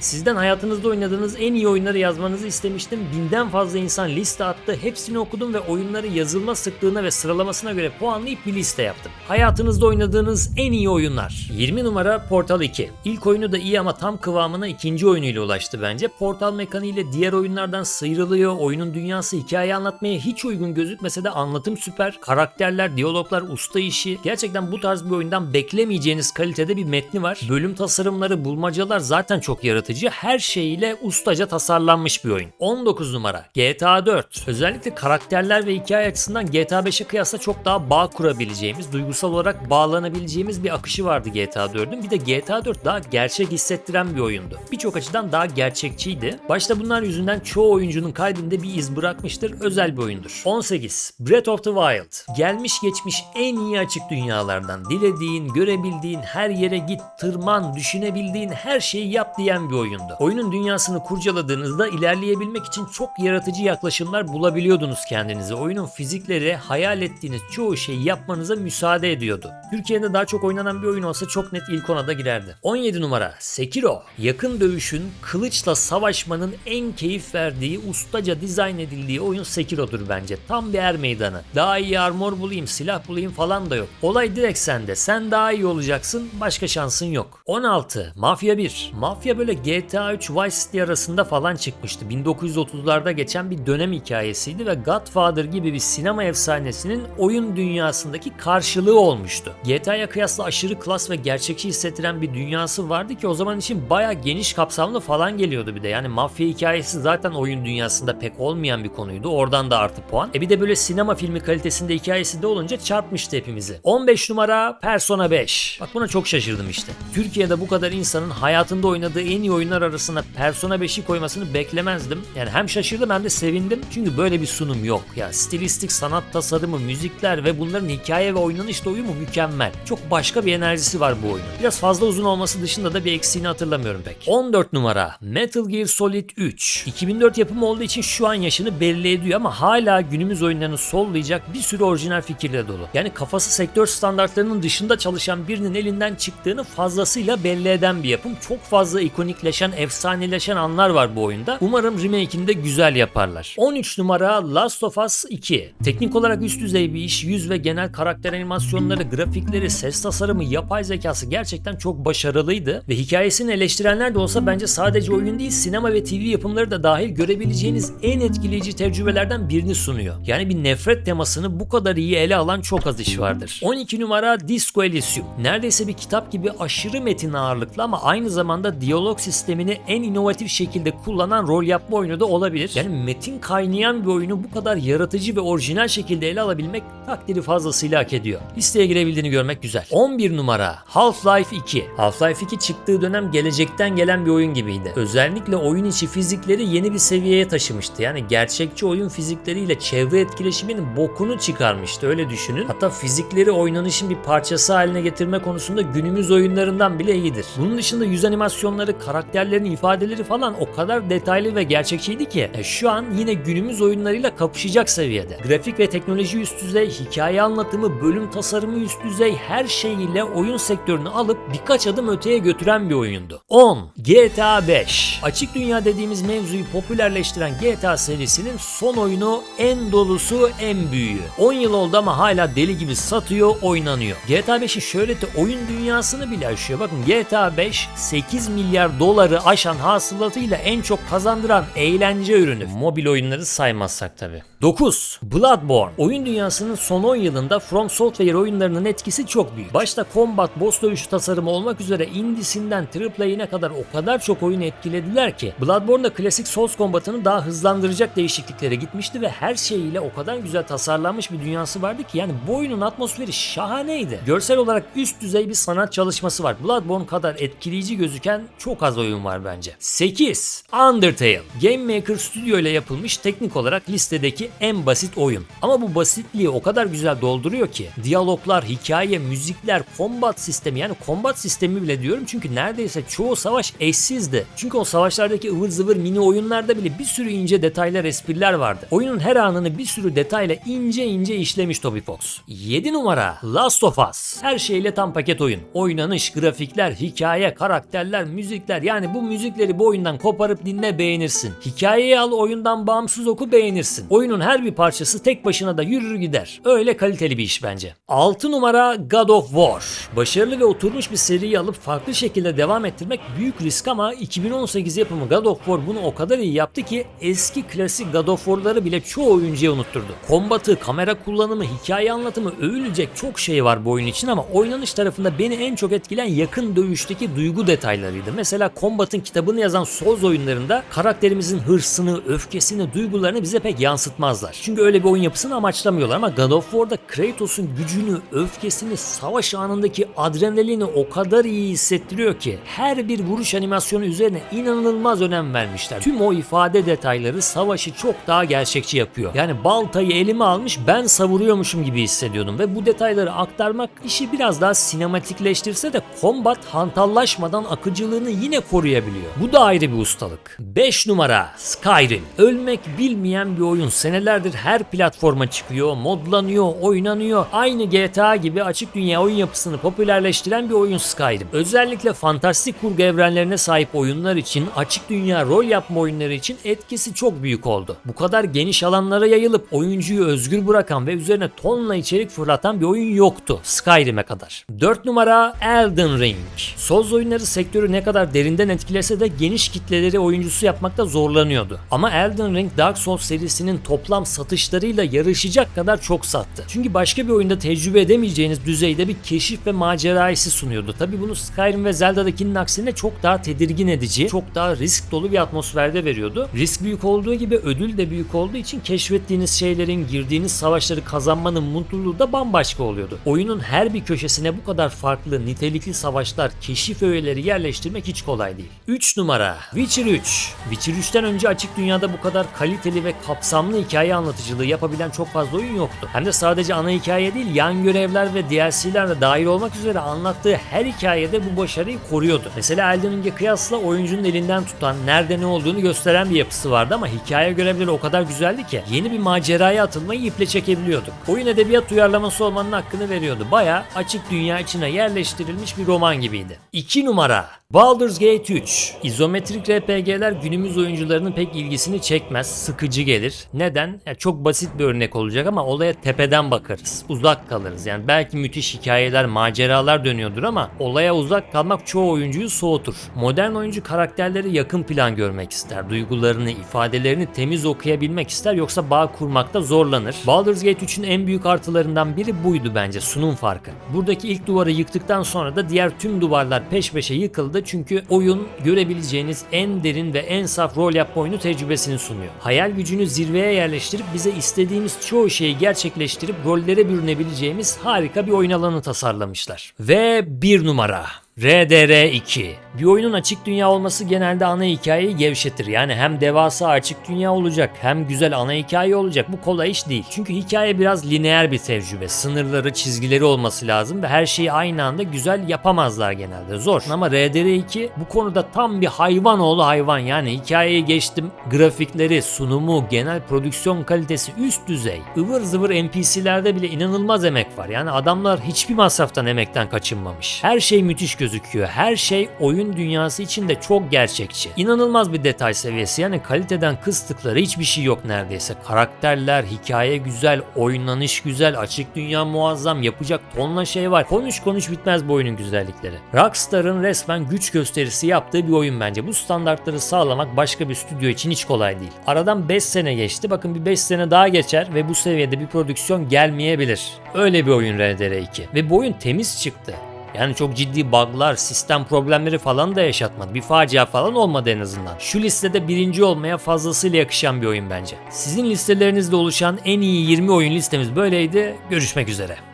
Sizden hayatınızda oynadığınız en iyi oyunları yazmanızı istemiştim. Binden fazla insan liste attı. Hepsini okudum ve oyunları yazılma sıklığına ve sıralamasına göre puanlayıp bir liste yaptım. Hayatınızda oynadığınız en iyi oyunlar. 20 numara Portal 2. İlk oyunu da iyi ama tam kıvamına ikinci oyunuyla ulaştı bence. Portal mekaniğiyle diğer oyunlardan sıyrılıyor. Oyunun dünyası hikaye anlatmaya hiç uygun gözükmese de anlatım süper. Karakterler, diyaloglar usta işi. Gerçekten bu tarz bir oyundan beklemeyeceğiniz kalitede bir metni var. Bölüm tasarımları, bulmacalar zaten çok yaratıcı. Her şeyiyle ustaca tasarlanmış bir oyun. 19 numara GTA 4. Özellikle karakterler ve hikaye açısından GTA 5'e kıyasla çok daha bağ kurabileceğimiz, duygusal olarak bağlanabileceğimiz bir akışı vardı GTA 4'ün. Bir de GTA 4 daha gerçek hissettiren bir oyundu. Birçok açıdan daha gerçekçiydi. Başta bunlar yüzünden çoğu oyuncunun kalbinde bir iz bırakmıştır. Özel bir oyundur. 18. Breath of the Wild. Gelmiş geçmiş en iyi açık dünyalardan. Dilediğin, görebildiğin, her yere git, tırman, düşünebildiğin her şeyi yap diyen bir oyundu. Oyunun dünyasını kurcaladığınızda ilerleyebilmek için çok yaratıcı yaklaşımlar bulabiliyordunuz kendinize. Oyunun fizikleri hayal ettiğiniz çoğu şeyi yapmanıza müsaade ediyordu. Türkiye'de daha çok oynanan bir oyun olsa çok net ilk ona da girerdi. 17 numara Sekiro. Yakın dövüşün, kılıçla savaşmanın en keyif verdiği, ustaca dizayn edildiği oyun Sekiro'dur bence. Tam bir er meydanı. Daha iyi armor bulayım, silah bulayım falan da yok. Olay direkt sende. Sen daha iyi olacaksın, başka şansın yok. 16. Mafya 1. Mafya böyle GTA 3 Vice City arasında falan çıkmıştı. 1930'larda geçen bir dönem hikayesiydi ve Godfather gibi bir sinema efsanesinin oyun dünyasındaki karşılığı olmuştu. GTA'ya kıyasla aşırı klas ve gerçekçi hissettiren bir dünyası vardı ki o zaman için baya geniş kapsamlı falan geliyordu bir de. Yani mafya hikayesi zaten oyun dünyasında pek olmayan bir konuydu. Oradan da artı puan. E bir de böyle sinema filmi kalitesinde hikayesi de olunca çarpmıştı hepimizi. 15 numara Persona 5. Bak buna çok şaşırdım işte. Türkiye'de bu kadar insanın hayatında oynadığı en iyi oyunlar arasına Persona 5'i koymasını beklemezdim. Yani hem şaşırdım hem de sevindim. Çünkü böyle bir sunum yok. Ya stilistik sanat tasarımı, müzikler ve bunların hikaye ve oynanış uyumu mükemmel. Çok başka bir enerjisi var bu oyunun. Biraz fazla uzun olması dışında da bir eksiğini hatırlamıyorum pek. 14 numara Metal Gear Solid 3. 2004 yapımı olduğu için şu an yaşını belli ediyor ama hala günümüz oyunlarını sollayacak bir sürü orijinal fikirle dolu. Yani kafası sektör standartlarının dışında çalışan birinin elinden çıktığını fazlasıyla belli eden bir yapım. Çok fazla ikonikleşen, efsaneleşen anlar var bu oyunda. Umarım remake'ini de güzel yaparlar. 13 numara Last of Us 2. Teknik olarak üst düzey bir iş. Yüz ve genel karakter animasyonları, grafikleri, ses tasarımı, yapay zekası gerçekten çok başarılıydı. Ve hikayesini eleştirenler de olsa bence sadece oyun değil sinema ve TV yapımları da dahil görebileceğiniz en etkileyici tecrübelerden birini sunuyor. Yani bir nefret temasını bu kadar iyi ele alan çok az iş vardır. 12 numara Disco Elysium. Neredeyse bir kitap gibi aşırı metin ağırlıklı ama aynı zamanda diyalog sistemini en inovatif şekilde kullanan rol yapma oyunu da olabilir. Yani metin kaynayan bir oyunu bu kadar yaratıcı ve orijinal şekilde ele alabilmek takdiri fazlasıyla hak ediyor. Listeye girebildiğini görmek güzel. 11 numara Half-Life 2. Half-Life 2 çıktığı dönem gelecekten gelen bir oyun gibiydi. Özellikle oyun içi fizikleri yeni bir seviyeye taşımıştı. Yani gerçekçi oyun fizikleriyle çevre etkileşiminin bokunu çıkarmıştı öyle düşünün. Hatta fizikleri oynanışın bir parçası haline getirme konusunda günümüz oyunlarından bile iyidir. Bunun dışında yüz animasyonları, karakterlerin ifadeleri falan o kadar detaylı ve gerçekçiydi ki e, şu an yine günümüz oyunlarıyla kapışacak seviyede. Grafik ve teknoloji üst düzey, hikaye anlatımı, bölüm tasarımı üst düzey her şeyiyle oyun sektörünü alıp birkaç adım öteye götüren bir oyundu. 10. GTA 5. Açık dünya dediğimiz mevzuyu popülerleştiren GTA serisinin son oyunu en dolusu en büyüğü. 10 yıl oldu ama hala deli gibi satıyor, oynanıyor. GTA 5'i şöyle de oyun dünyasını bile aşıyor. Bakın GTA 5 8 milyar doları aşan hasılatıyla en çok kazandıran eğlence ürünü. Mobil oyunları saymazsak tabi. 9. Bloodborne. Oyun dünyasının son 10 yılında From Software oyunlarının etkisi çok büyük. Başta combat, boss dövüşü tasarımı olmak üzere indisinden AAA'ine kadar o kadar çok oyunu etkilediler ki Bloodborne'da klasik Souls combatını daha hızlandıracak değişikliklere gitmişti ve her şeyiyle o kadar güzel tasarlanmış bir dünyası vardı ki yani bu oyunun atmosferi şahaneydi. Görsel olarak üst düzey bir sanat çalışması var. Bloodborne kadar etkileyici gözüken çok az oyun var bence. 8. Undertale. Game Maker Studio ile yapılmış teknik olarak listedeki en basit oyun. Ama bu basitliği o kadar güzel dolduruyor ki diyaloglar, hikaye, müzikler, combat sistemi yani combat sistemi bile diyorum çünkü neredeyse çoğu savaş eşsizdi. Çünkü o savaşlardaki ıvır zıvır mini oyunlarda bile bir sürü ince detaylar, espriler vardı. Oyunun her anını bir sürü detayla ince ince işlemiş Toby Fox. 7 numara Last of Us. Her şeyle tam paket oyun. Oynanış, grafikler, hikaye, karakterler, müzikler yani bu müzikleri bu oyundan koparıp dinle beğenirsin. Hikayeyi al oyundan bağımsız oku beğenirsin. Oyunun her bir parçası tek başına da yürür gider. Öyle kaliteli bir iş bence. 6 numara God of War. Başarılı ve oturmuş bir seriyi alıp farklı şekilde devam ettirmek büyük risk ama 2018 yapımı God of War bunu o kadar iyi yaptı ki eski klasik God of War'ları bile çoğu oyuncuya unutturdu. Kombatı, kamera kullanımı, hikaye anlatımı övülecek çok şey var bu oyun için ama oynanış tarafında beni en çok etkilen yakın dövüşteki duygu detaylarıydı. Mesela Kombat'ın kitabını yazan Souls oyunlarında karakterimizin hırsını, öfkesini, duygularını bize pek yansıtmazlar. Çünkü öyle bir oyun yapısını amaçlamıyorlar ama God of War'da Kratos'un gücünü, öfkesini, savaş anındaki adrenalini o kadar iyi hissettiriyor ki her bir vuruş animasyonu üzerine inanılmaz önem vermişler. Tüm o ifade detayları savaşı çok daha gerçekçi yapıyor. Yani baltayı elime almış ben savuruyormuşum gibi hissediyordum ve bu detayları aktarmak işi biraz daha sinematikleştirse de combat hantallaşmadan akıcılığını yine koruyabiliyor. Bu da ayrı bir ustalık. 5 numara Skyrim. Ölmek bilmeyen bir oyun. Senelerdir her platforma çıkıyor, modlanıyor, oynanıyor. Aynı GTA gibi açık dünya oyun yapısını popülerleştiren bir oyun Skyrim. Özellikle fantastik kurgu evrenlerine sahip oyunlar için, açık dünya rol yapma oyunları için etkisi çok büyük oldu. Bu kadar geniş alanlara yayılıp oyuncuyu özgür bırakan ve üzerine tonla içerik fırlatan bir oyun yoktu Skyrim'e kadar. 4 numara Elden Ring. Souls oyunları sektörü ne kadar derinden etkilese de geniş kitleleri oyuncusu yapmakta zorlanıyordu. Ama Elden Ring Dark Souls serisinin toplam satışlarıyla yarışacak kadar çok sattı. Çünkü başka bir oyunda tecrübe edemeyeceğiniz düzeyde bir keşif ve macera hissi sunuyordu. Tabi bunu Skyrim ve Zelda'dakinin aksine çok daha tedirgin edici, çok daha risk dolu bir atmosferde veriyordu. Risk büyük olduğu gibi ödül de büyük olduğu için keşfettiğiniz şeylerin, girdiğiniz savaşları kazanmanın mutluluğu da bambaşka oluyordu. Oyunun her bir köşesine bu kadar farklı, nitelikli savaşlar, keşif öğeleri yerleştirmek hiç kolay değil. 3 numara Witcher 3. Witcher 3'ten önce açık dünyada bu kadar kaliteli ve kapsamlı hikaye anlatıcılığı yapabilen çok fazla oyun yoktu. Hem de sadece ana hikaye değil, yan görevler ve DLC'ler de dahil olmak üzere anlattığı her hikayede bu başarıyı koruyordu. Mesela Elden Ring'e kıyasla oyuncunun elinden tutan, nerede ne olduğunu gösteren bir yapısı vardı ama hikaye görevleri o kadar güzeldi ki yeni bir maceraya atılmayı iple çekebiliyorduk. Oyun edebiyat uyarlaması olmanın hakkını veriyordu. Baya açık dünya içine yerleştirilmiş bir roman gibiydi. 2 numara Baldur's Gate 3. İzometrik RPG'ler günümüz oyuncularının pek ilgisini çekmez, sıkıcı gelir. Neden? Ya çok basit bir örnek olacak ama olaya tepeden bakarız. Uzak kalırız. Yani belki müthiş hikayeler, maceralar dönüyordur ama olaya uzak kalmak çoğu oyuncuyu soğutur. Modern oyuncu karakterleri yakın plan görmek ister. Duygularını, ifadelerini temiz okuyabilmek ister yoksa bağ kurmakta zorlanır. Baldur's Gate 3'ün en büyük artılarından biri buydu bence sunum farkı. Buradaki ilk duvarı yıktıktan sonra da diğer tüm duvarlar peş peşe yıkıldı çünkü oyun görebileceğiniz en derin ve en saf rol yapma oyunu tecrübesini sunuyor. Hayal gücünü zirveye yerleştirip bize istediğimiz çoğu şeyi gerçekleştirip rollere bürünebileceğimiz harika bir oyun alanı tasarlamışlar. Ve bir numara. RDR2. Bir oyunun açık dünya olması genelde ana hikayeyi gevşetir. Yani hem devasa açık dünya olacak hem güzel ana hikaye olacak. Bu kolay iş değil. Çünkü hikaye biraz lineer bir tecrübe. Sınırları, çizgileri olması lazım ve her şeyi aynı anda güzel yapamazlar genelde. Zor. Ama RDR2 bu konuda tam bir hayvan oğlu hayvan. Yani hikayeyi geçtim. Grafikleri, sunumu, genel prodüksiyon kalitesi üst düzey. Ivır zıvır NPC'lerde bile inanılmaz emek var. Yani adamlar hiçbir masraftan emekten kaçınmamış. Her şey müthiş gözüküyor. Her şey oyun dünyası için de çok gerçekçi. İnanılmaz bir detay seviyesi. Yani kaliteden kıstıkları hiçbir şey yok neredeyse. Karakterler, hikaye güzel, oynanış güzel, açık dünya muazzam, yapacak tonla şey var. Konuş konuş bitmez bu oyunun güzellikleri. Rockstar'ın resmen güç gösterisi yaptığı bir oyun bence. Bu standartları sağlamak başka bir stüdyo için hiç kolay değil. Aradan 5 sene geçti. Bakın bir 5 sene daha geçer ve bu seviyede bir prodüksiyon gelmeyebilir. Öyle bir oyun RDR2. Ve bu oyun temiz çıktı. Yani çok ciddi bug'lar, sistem problemleri falan da yaşatmadı. Bir facia falan olmadı en azından. Şu listede birinci olmaya fazlasıyla yakışan bir oyun bence. Sizin listelerinizde oluşan en iyi 20 oyun listemiz böyleydi. Görüşmek üzere.